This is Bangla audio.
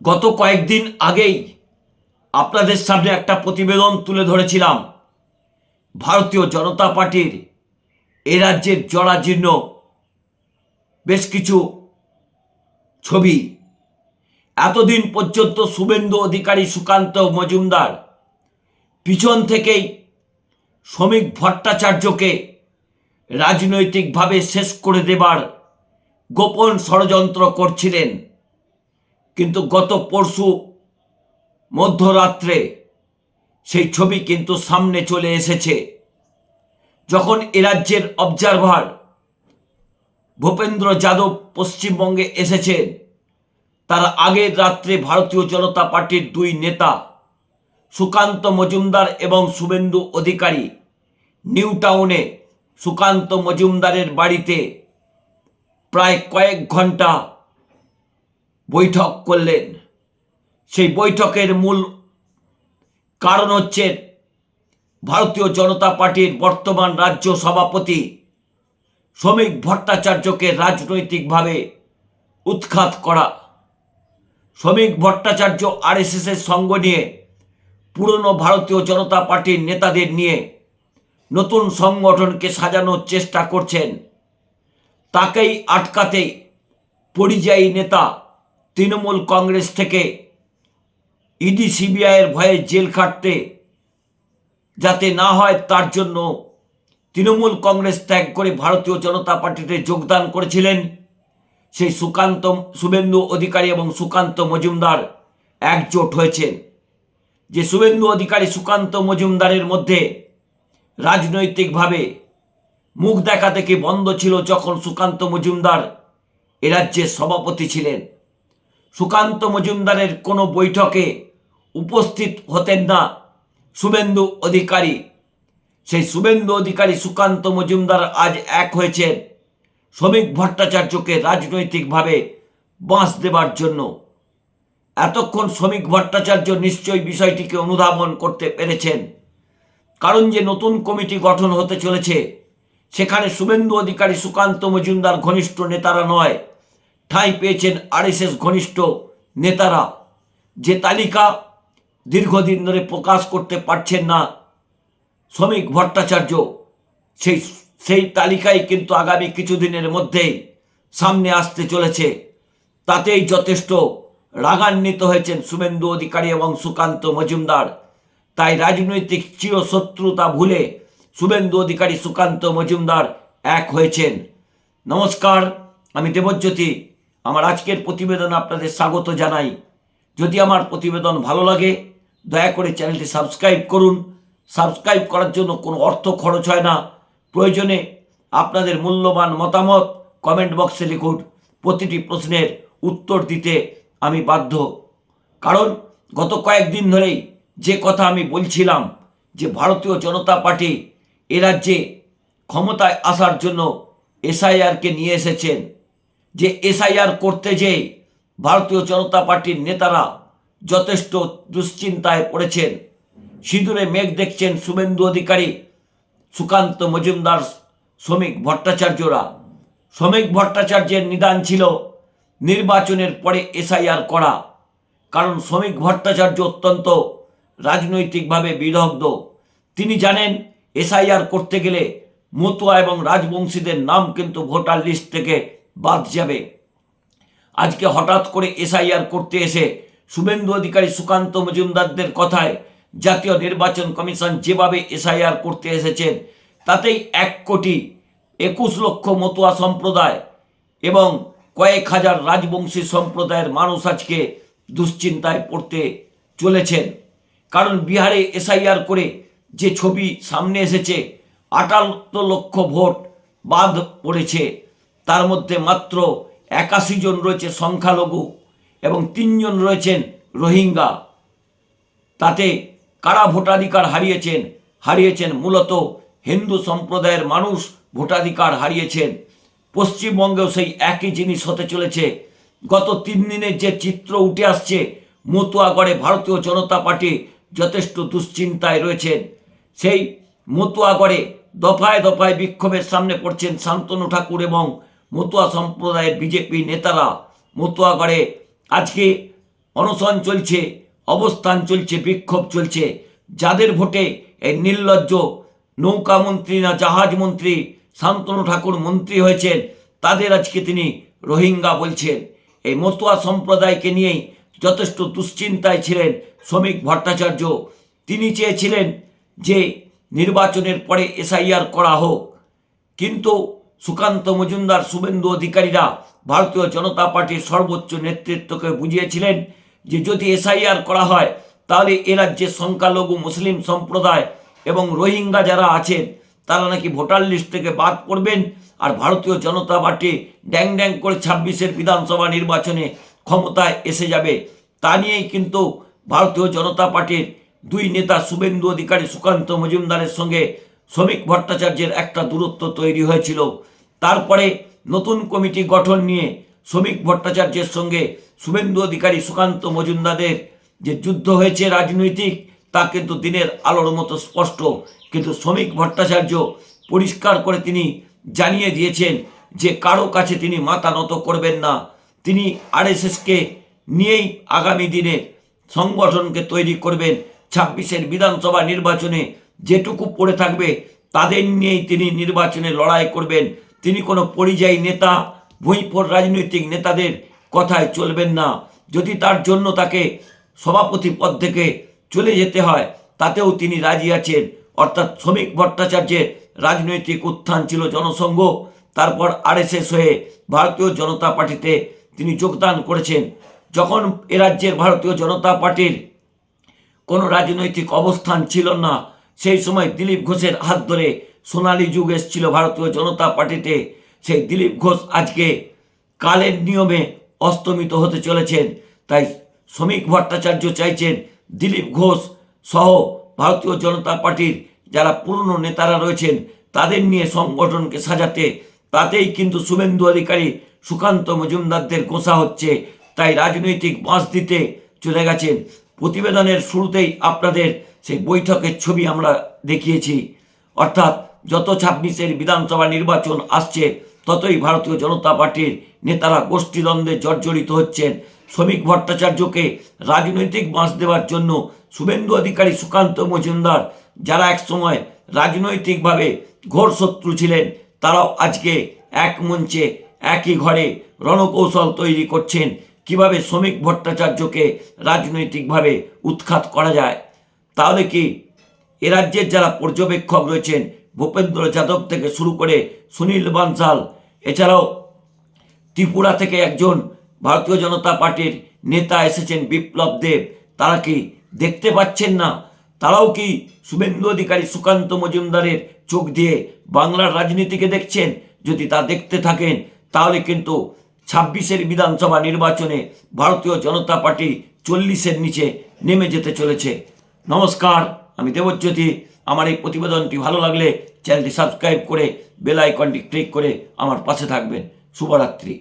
গত কয়েকদিন আগেই আপনাদের সামনে একটা প্রতিবেদন তুলে ধরেছিলাম। ভারতীয় জনতা পার্টির এ রাজ্যের জরাজীর্ণ বেশ কিছু ছবি। এতদিন পর্যন্ত শুভেন্দু অধিকারী সুকান্ত মজুমদার পিছন থেকেই শ্রমিক ভট্টাচার্যকে রাজনৈতিকভাবে শেষ করে দেবার গোপন ষড়যন্ত্র করছিলেন। কিন্তু গত পরশু মধ্যরাত্রে সেই ছবি কিন্তু সামনে চলে এসেছে। যখন এ রাজ্যের অবজারভার ভূপেন্দ্র যাদব পশ্চিমবঙ্গে এসেছেন, তার আগের রাত্রে ভারতীয় জনতা পার্টির দুই নেতা সুকান্ত মজুমদার এবং শুভেন্দু অধিকারী নিউ টাউনে সুকান্ত মজুমদারের বাড়িতে প্রায় কয়েক ঘণ্টা বৈঠক করলেন। সেই বৈঠকের মূল কারণ হচ্ছে ভারতীয় জনতা পার্টির বর্তমান রাজ্য সভাপতি শ্রমিক ভট্টাচার্যকে রাজনৈতিকভাবে উৎখাত করা। শ্রমিক ভট্টাচার্য আরএসএসের সঙ্গ নিয়ে পুরনো ভারতীয় জনতা পার্টির নেতাদের নিয়ে নতুন সংগঠনকে সাজানোর চেষ্টা করছেন। তাকেই আটকাতে পরিযায়ী নেতা তৃণমূল কংগ্রেস থেকে ইডি সিবিআইয়ের ভয়ে জেল খাটতে যাতে না হয়, তার জন্য তৃণমূল কংগ্রেস ত্যাগ করে ভারতীয় জনতা পার্টিতে যোগদান করেছিলেন সেই সুকান্ত, শুভেন্দু অধিকারী এবং সুকান্ত মজুমদার একজোট হয়েছেন। যে শুভেন্দু অধিকারী, সুকান্ত মজুমদারের মধ্যে রাজনৈতিকভাবে মুখ দেখা থেকে বন্ধ ছিল যখন সুকান্ত মজুমদার এ রাজ্যের সভাপতি ছিলেন? সুকান্ত মজুমদারের কোনো বৈঠকে উপস্থিত হতেন না শুভেন্দু অধিকারী। সেই শুভেন্দু অধিকারী সুকান্ত মজুমদার আজ এক হয়েছেন শ্রমিক ভট্টাচার্যকে রাজনৈতিকভাবে বাঁশ দেবার জন্য। এতক্ষণ শ্রমিক ভট্টাচার্য নিশ্চয়ই বিষয়টিকে অনুধাবন করতে পেরেছেন। কারণ যে নতুন কমিটি গঠন হতে চলেছে, সেখানে শুভেন্দু অধিকারী সুকান্ত মজুমদার ঘনিষ্ঠ নেতারা নয়। ঠাঁই পেয়েছেন আরএসএস ঘনিষ্ঠ নেতারা। যে তালিকা দীর্ঘদিন ধরে প্রকাশ করতে পারছেন না শ্রমিক ভট্টাচার্য, সেই সেই তালিকাই কিন্তু আগামী কিছুদিনের মধ্যেই সামনে আসতে চলেছে। তাতেই যথেষ্ট রাগান্বিত হয়েছেন শুভেন্দু অধিকারী এবং সুকান্ত মজুমদার। তাই রাজনৈতিক চিরশত্রুতা ভুলে শুভেন্দু অধিকারী, সুকান্ত মজুমদার এক হয়েছেন। নমস্কার, আমি দেবজ্যোতি। আমার আজকের প্রতিবেদন আপনাদের স্বাগত জানাই। যদি আমার প্রতিবেদন ভালো লাগে, দয়া করে চ্যানেলটি সাবস্ক্রাইব করুন। সাবস্ক্রাইব করার জন্য কোনো অর্থ খরচ হয় না। প্রয়োজনে আপনাদের মূল্যবান মতামত কমেন্ট বক্সে লিখুন। প্রতিটি প্রশ্নের উত্তর দিতে আমি বাধ্য। কারণ গত কয়েকদিন ধরেই যে কথা আমি বলছিলাম, যে ভারতীয় জনতা পার্টি এ রাজ্যে ক্ষমতায় আসার জন্য এসআইআরকে নিয়ে এসেছেন যে এসআইআর করতে যেয়ে ভারতীয় জনতা পার্টির নেতারা যথেষ্ট দুশ্চিন্তায় পড়েছেন। সিঁদুরে মেঘ দেখছেন শুভেন্দু অধিকারী, সুকান্ত মজুমদার, শ্রমিক ভট্টাচার্যরা। শ্রমিক ভট্টাচার্যের নিদান ছিল নির্বাচনের পরে এসআইআর করা। কারণ শ্রমিক ভট্টাচার্য অত্যন্ত রাজনৈতিকভাবে বিদগ্ধ। তিনি জানেন, এসআইআর করতে গেলে মতুয়া এবং রাজবংশীদের নাম কিন্তু ভোটার লিস্ট থেকে বাদ যাবে। আজকে হঠাৎ করে এসআইআর করতে এসে শুভেন্দু অধিকারী সুকান্ত মজুমদারদের কথায় জাতীয় নির্বাচন কমিশন যেভাবে এসআইআর করতে এসেছেন, তাতেই এক কোটি একুশ লক্ষ মতুয়া সম্প্রদায় এবং কয়েক হাজার রাজবংশী সম্প্রদায়ের মানুষ আজকে দুশ্চিন্তায় পড়তে চলেছেন। কারণ বিহারে এসআইআর করে যে ছবি সামনে এসেছে, আটাত্তর লক্ষ ভোট বাদ পড়েছে। তার মধ্যে মাত্র একাশি জন রয়েছে সংখ্যালঘু এবং তিনজন রয়েছেন রোহিঙ্গা। তাতে কারা ভোটাধিকার হারিয়েছেন? হারিয়েছেন মূলত হিন্দু সম্প্রদায়ের মানুষ ভোটাধিকার হারিয়েছেন। পশ্চিমবঙ্গেও সেই একই জিনিস হতে চলেছে। গত তিন দিনের যে চিত্র উঠে আসছে, মতুয়াগড়ে ভারতীয় জনতা পার্টি যথেষ্ট দুশ্চিন্তায় রয়েছেন। সেই মতুয়াগড়ে দফায় দফায় বিক্ষোভের সামনে পড়ছেন শান্তনু ঠাকুর এবং মতুয়া সম্প্রদায়ের বিজেপি নেতারা মতুয়াগড়ে আজকে অনশন চলছে, অবস্থান চলছে, বিক্ষোভ চলছে। যাদের ভোটে এই নির্লজ্জ নৌকা মন্ত্রী না জাহাজ মন্ত্রী শান্তনু ঠাকুর মন্ত্রী হয়েছেন, তাদের আজকে তিনি রোহিঙ্গা বলছেন। এই মতুয়া সম্প্রদায়কে নিয়েই যথেষ্ট দুশ্চিন্তায় ছিলেন শ্রমিক ভট্টাচার্য। তিনি চেয়েছিলেন যে নির্বাচনের পরে এসআইআর করা হোক। কিন্তু সুকান্ত মজুমদার শুভেন্দু অধিকারীরা ভারতীয় জনতা পার্টির সর্বোচ্চ নেতৃত্বকে বুঝিয়েছিলেন যে যদি এসআইআর করা হয়, তাহলে এ রাজ্যের সংখ্যালঘু মুসলিম সম্প্রদায় এবং রোহিঙ্গা যারা আছেন, তারা নাকি ভোটার লিস্ট থেকে বাদ পড়বেন আর ভারতীয় জনতা পার্টি ড্যাং ড্যাং করে ছাব্বিশের বিধানসভা নির্বাচনে ক্ষমতায় এসে যাবে। তা নিয়েই কিন্তু ভারতীয় জনতা পার্টির দুই নেতা শুভেন্দু অধিকারী সুকান্ত মজুমদারের সঙ্গে শ্রমিক ভট্টাচার্যের একটা দূরত্ব তৈরি হয়েছিল। তারপরে নতুন কমিটি গঠন নিয়ে শ্রমিক ভট্টাচার্যের সঙ্গে শুভেন্দু অধিকারী সুকান্ত মজুমদারের যে যুদ্ধ হয়েছে রাজনৈতিক, তা কিন্তু দিনের আলোর মতো স্পষ্ট। কিন্তু শ্রমিক ভট্টাচার্য পরিষ্কার করে তিনি জানিয়ে দিয়েছেন যে কারও কাছে তিনি মাথা নত করবেন না। তিনি আরএসএসকে নিয়েই আগামী দিনে সংগঠনকে তৈরি করবেন। ছাব্বিশের বিধানসভা নির্বাচনে যেটুকু পড়ে থাকবে, তাদের নিয়েই তিনি নির্বাচনে লড়াই করবেন। তিনি কোনো পরিযায়ী নেতা, ভুঁইপোর রাজনৈতিক নেতাদের কথায় চলবেন না। যদি তার জন্য তাকে সভাপতি পদ থেকে চলে যেতে হয়, তাতেও তিনি রাজি আছেন। অর্থাৎ শ্রমিক ভট্টাচার্যের রাজনৈতিক উত্থান ছিল জনসংঘ। তারপর আরএসএস হয়ে ভারতীয় জনতা পার্টিতে তিনি যোগদান করেছেন। যখন এ রাজ্যের ভারতীয় জনতা পার্টির কোনো রাজনৈতিক অবস্থান ছিল না, সেই সময় দিলীপ ঘোষের হাত ধরে সোনালী যুগ এসেছিল ভারতীয় জনতা পার্টিতে। সেই দিলীপ ঘোষ আজকে কালের নিয়মে অস্তমিত হতে চলেছেন। তাই শ্রমিক ভট্টাচার্য চাইছেন দিলীপ ঘোষ সহ ভারতীয় জনতা পার্টির যারা পুরনো নেতারা রয়েছেন, তাদের নিয়ে সংগঠনকে সাজাতে। তাতেই কিন্তু শুভেন্দু অধিকারী, সুকান্ত মজুমদারদের গোসা হচ্ছে। তাই রাজনৈতিক বাঁশ দিতে চলে গেছেন। প্রতিবেদনের শুরুতেই আপনাদের সেই বৈঠকের ছবি আমরা দেখিয়েছি। অর্থাৎ যত ছাব্বিশের বিধানসভা নির্বাচন আসছে, ততই ভারতীয় জনতা পার্টির নেতারা গোষ্ঠীদ্বন্দ্বে জর্জরিত হচ্ছেন। শ্রমিক ভট্টাচার্যকে রাজনৈতিক বাঁশ দেওয়ার জন্য শুভেন্দু অধিকারী সুকান্ত মজুমদার, যারা একসময় রাজনৈতিকভাবে ঘোর শত্রু ছিলেন, তারাও আজকে এক মঞ্চে একই ঘরে রণকৌশল তৈরি করছেন। কীভাবে শ্রমিক ভট্টাচার্যকে রাজনৈতিকভাবে উৎখাত করা যায়? তাহলে কি এ রাজ্যের যারা পর্যবেক্ষক রয়েছেন ভূপেন্দ্র যাদব থেকে শুরু করে সুনীল বানসাল এছাড়াও ত্রিপুরা থেকে একজন ভারতীয় জনতা পার্টির নেতা এসেছেন বিপ্লব দেব। তারা কি দেখতে পাচ্ছেন না? তারাও কি শুভেন্দু অধিকারী সুকান্ত মজুমদারের চোখ দিয়ে বাংলার রাজনীতিকে দেখছেন? যদি তা দেখতে থাকেন, তাহলে কিন্তু ছাব্বিশের বিধানসভা নির্বাচনে ভারতীয় জনতা পার্টি চল্লিশের নিচে নেমে যেতে চলেছে। নমস্কার, আমি দেবজ্যোতি। আমার এই প্রতিবেদনটি ভালো লাগলে চ্যানেলটি সাবস্ক্রাইব করে বেল আইকনটি ক্লিক করে আমার পাশে থাকবেন। শুভরাত্রি।